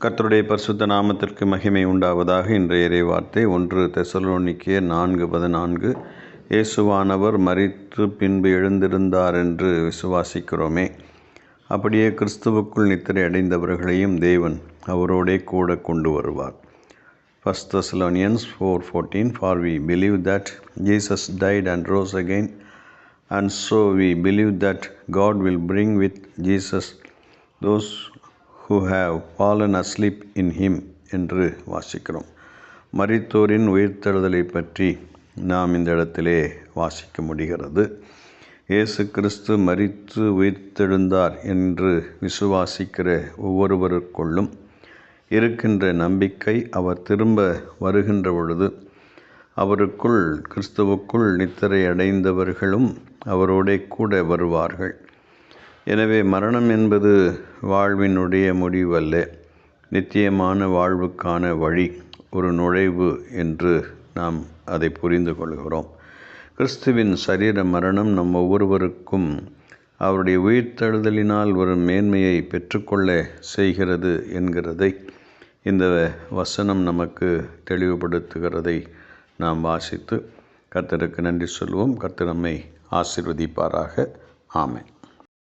கர்த்தருடைய பரிசுத்த நாமத்திற்கு மகிமை உண்டாவதாக இன்றைய இறைவார்த்தை. ஒன்று தெசலோனிக்கே நான்கு பதினான்கு. இயேசுவானவர் மறித்து பின்பு எழுந்திருந்தார் என்று விசுவாசிக்கிறோமே. அப்படியே கிறிஸ்துவுக்குள் நித்திரை அடைந்தவர்களையும் தேவன் அவரோடே கூட கொண்டு வருவார். First Thessalonians four fourteen for we believe that Jesus died and rose again and so we believe that God will bring with Jesus those who have fallen asleep in him என்று வாசிக்கிறோம். மரித்தோரின் உயிர்த்தெழுதலை பற்றி நாம் இந்த இடத்திலே வாசிக்க முடிகிறது. இயேசு கிறிஸ்து மரித்து உயிர்த்தெழுந்தார் என்று விசுவாசிக்கிற ஒவ்வொருவருக்குள்ளும் இருக்கின்ற நம்பிக்கை அவர் திரும்ப வருகின்ற பொழுது அவருக்குள் கிறிஸ்துவுக்குள் நித்திரை அடைந்தவர்களும் அவரோடே கூட வருவார்கள். எனவே மரணம் என்பது வாழ்வினுடைய முடிவல்ல. நித்தியமான வாழ்வுக்கான வழி ஒரு நுழைவு என்று நாம் அதை புரிந்து கொள்கிறோம். கிறிஸ்துவின் சரீர மரணம் நம் ஒவ்வொருவருக்கும் அவருடைய உயிர்த்தெழுதலினால் ஒரு மேன்மையை பெற்றுக்கொள்ள செய்கிறது என்கிறதை இந்த வசனம் நமக்கு தெளிவுபடுத்துகிறதை நாம் வாசித்து கர்த்தருக்கு நன்றி சொல்வோம். கர்த்தர் நம்மை ஆசிர்வதிப்பாராக. ஆமை